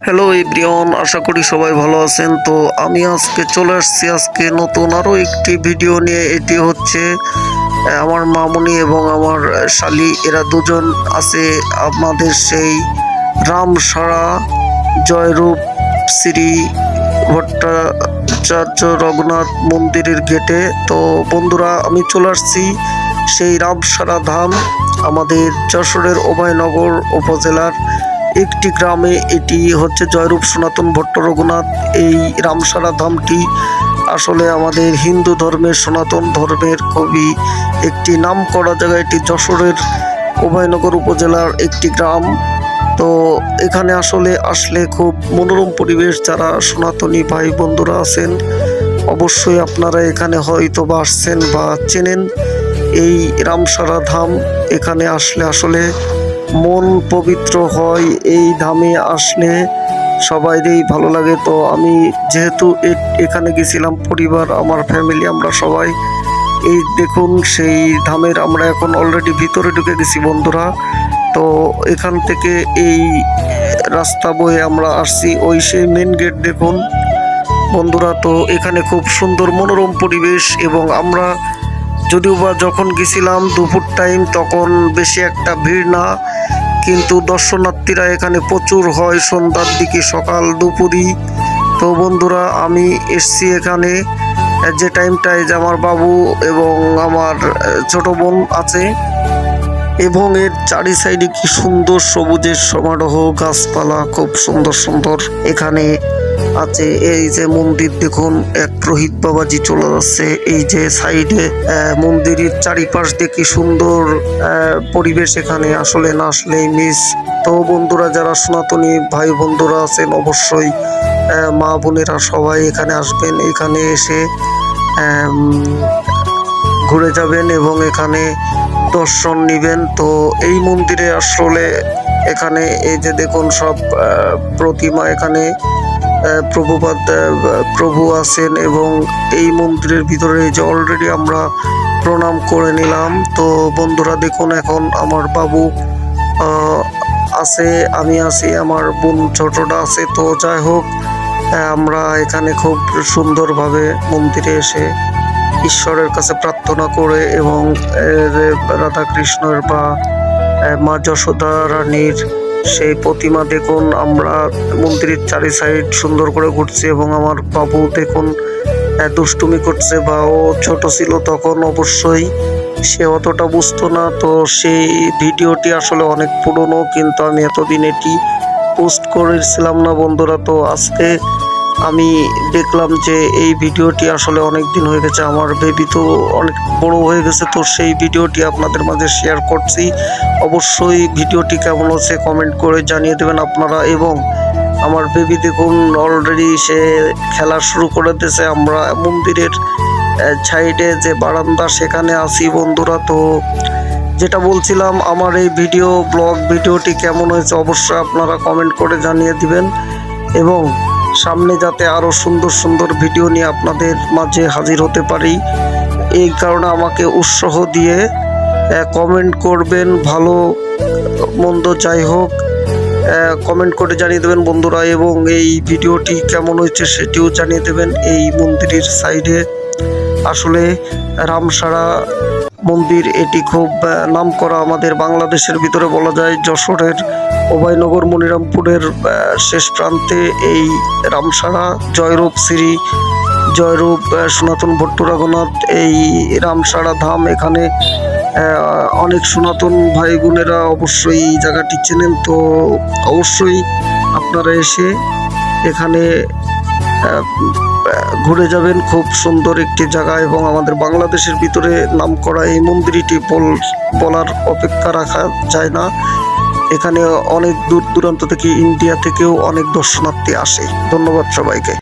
Hello everyone আশা করি সবাই ভালো আছেন। তো আমি আজকে চলে আসছি, আজকে নতুন আরও একটি ভিডিও নিয়ে। এটি হচ্ছে আমার মামুনি এবং আমার শালি, এরা দুজন আছে আমাদের সেই রামসারা জয়রূপ শ্রী ভট্টাচার্য রঘুনাথ মন্দিরের গেটে তো বন্ধুরা, আমি চলে আসছি সেই রামসারা ধাম, আমাদের যশোরের অভয়নগর উপজেলার একটি গ্রামে এটি হচ্ছে জয়রূপ সনাতন ভট্ট রঘুনাথ। এই রামসারা ধামটি আসলে আমাদের হিন্দু ধর্মের সনাতন ধর্মের খুবই একটি নাম করা জায়গা এটি যশোরের উভয়নগর উপজেলার একটি গ্রাম। তো এখানে আসলে আসলে খুব মনোরম পরিবেশ যারা সনাতনী ভাই বন্ধুরা আছেন, অবশ্যই আপনারা এখানে হয়তো বা আসছেন বা চেনেন। এই রামসারা ধাম এখানে আসলে আসলে মন পবিত্র হয়, এই ধামে আসলে সবাইরই ভালো লাগে। তো আমি যেহেতু এখানে গেছিলাম, পরিবার, আমার ফ্যামিলি আমরা সবাই, এই দেখুন সেই ধামের আমরা এখন অলরেডি ভিতরে ঢুকে গেছি বন্ধুরা। তো এখান থেকে এই রাস্তা বয়ে আমরা আসছি, ওই সেই মেন গেট দেখুন। বন্ধুরা, তো এখানে খুব সুন্দর মনোরম পরিবেশ এবং আমরা যদিও বা যখন গেছিলাম দুপুর টাইম তখন বেশি একটা ভিড় না। কিন্তু দর্শনার্থীরা এখানে প্রচুর হয় সন্ধ্যার দিকে, সকাল, দুপুরই। তো বন্ধুরা, আমি এসছি এখানে। যে টাইমটায় যে আমার বাবু এবং আমার ছোট বোন আছে এবং এর চারি সাইডে কি সুন্দর সবুজের সমারোহ, গাছপালা খুব সুন্দর সুন্দর। এখানে আছে এই যে মন্দির, দেখুন, এক রোহিত বাবাজি চলে যাচ্ছে। এই যে সাইডে মন্দিরের চারিপাশ কি সুন্দর পরিবেশ এখানে আসলে না আসলে মিস তো বন্ধুরা, যারা সনাতনী ভাই বন্ধুরা আছেন, অবশ্যই মা বোনেরা সবাই এখানে আসবেন। এখানে এসে ঘুরে যাবেন এবং এখানে দর্শন নিবেন। তো এই মন্দিরে আসলে এখানে এই যে দেখুন সব প্রতিমা এখানে আহ, প্রভুপাদ প্রভু আছেন এবং এই মন্দিরের ভিতরে যে অলরেডি আমরা প্রণাম করে নিলাম। তো বন্ধুরা দেখুন এখন আমার বাবু আছে আমি আছি আমার বোন ছোটটা আছে। তো যাই হোক আমরা এখানে খুব সুন্দরভাবে মন্দিরে এসে ঈশ্বরের কাছে প্রার্থনা করে এবং রাধা কৃষ্ণের বা মা যশোদা রানীর সেই প্রতিমা দেখুন। আমরা মন্দিরের চারি সাইড সুন্দর করে ঘুরছি এবং আমার বাবু দেখুন দুষ্টুমি করছে বা ও ছোট ছিল তখন অবশ্যই সে অতটা বুঝতো না। তো সেই ভিডিওটি আসলে অনেক পুরনো, কিন্তু আমি এতদিন এটি পোস্ট করেছিলাম না বন্ধুরা। তো আজকে আমি দেখলাম যে এই ভিডিওটি আসলে অনেক দিন হয়ে গেছে, আমার বেবি তো অনেক বড় হয়ে গেছে, তো সেই ভিডিওটি আপনাদের মাঝে শেয়ার করছি। অবশ্যই ভিডিওটি কেমন হচ্ছে কমেন্ট করে জানিয়ে দেবেন আপনারা এবং আমার বেবি দেখুন অলরেডি সে খেলা শুরু করে দিয়েছে, আমরা মন্দিরের সাইডে যে বারান্দা সেখানে আছি বন্ধুরা, তো যেটা বলছিলাম, আমার এই ভিডিও ব্লগ ভিডিওটি কেমন হয়েছে অবশ্যই আপনারা কমেন্ট করে জানিয়ে দিবেন এবং সামনে যাতে আরও সুন্দর সুন্দর ভিডিও নিয়ে আপনাদের মাঝে হাজির হতে পারি। এই কারণে আমাকে উৎসাহ দিয়ে কমেন্ট করবেন, ভালো, মন্দ যাই হোক কমেন্ট করে জানিয়ে দেবেন বন্ধুরা এবং এই ভিডিওটি কেমন হয়েছে সেটিও জানিয়ে দেবেন এই মন্দিরের সাইডে আসলে রামসারা মন্দির, এটি খুব নাম করা আমাদের বাংলাদেশের ভিতরে বলা যায় যশোরের অভয়নগর মনিরামপুরের শেষ প্রান্তে এই রামসারা জয়রূপ শ্রী জয়রূপ সনাতন ভট্ট রঘুনাথ এই রামসারা ধাম এখানে অনেক সনাতন ভাই বোনেরা অবশ্যই এই জায়গাটি চেনেন। তো অবশ্যই আপনারা এসে এখানে ঘুরে যাবেন খুব সুন্দর একটি জায়গা এবং আমাদের বাংলাদেশের ভিতরে নাম করা এই মন্দিরটি বল- বলার অপেক্ষা রাখা যায় না। এখানে অনেক দূর দূরান্ত থেকে ইন্ডিয়া থেকেও অনেক দর্শনার্থী আসে। ধন্যবাদ সবাইকে।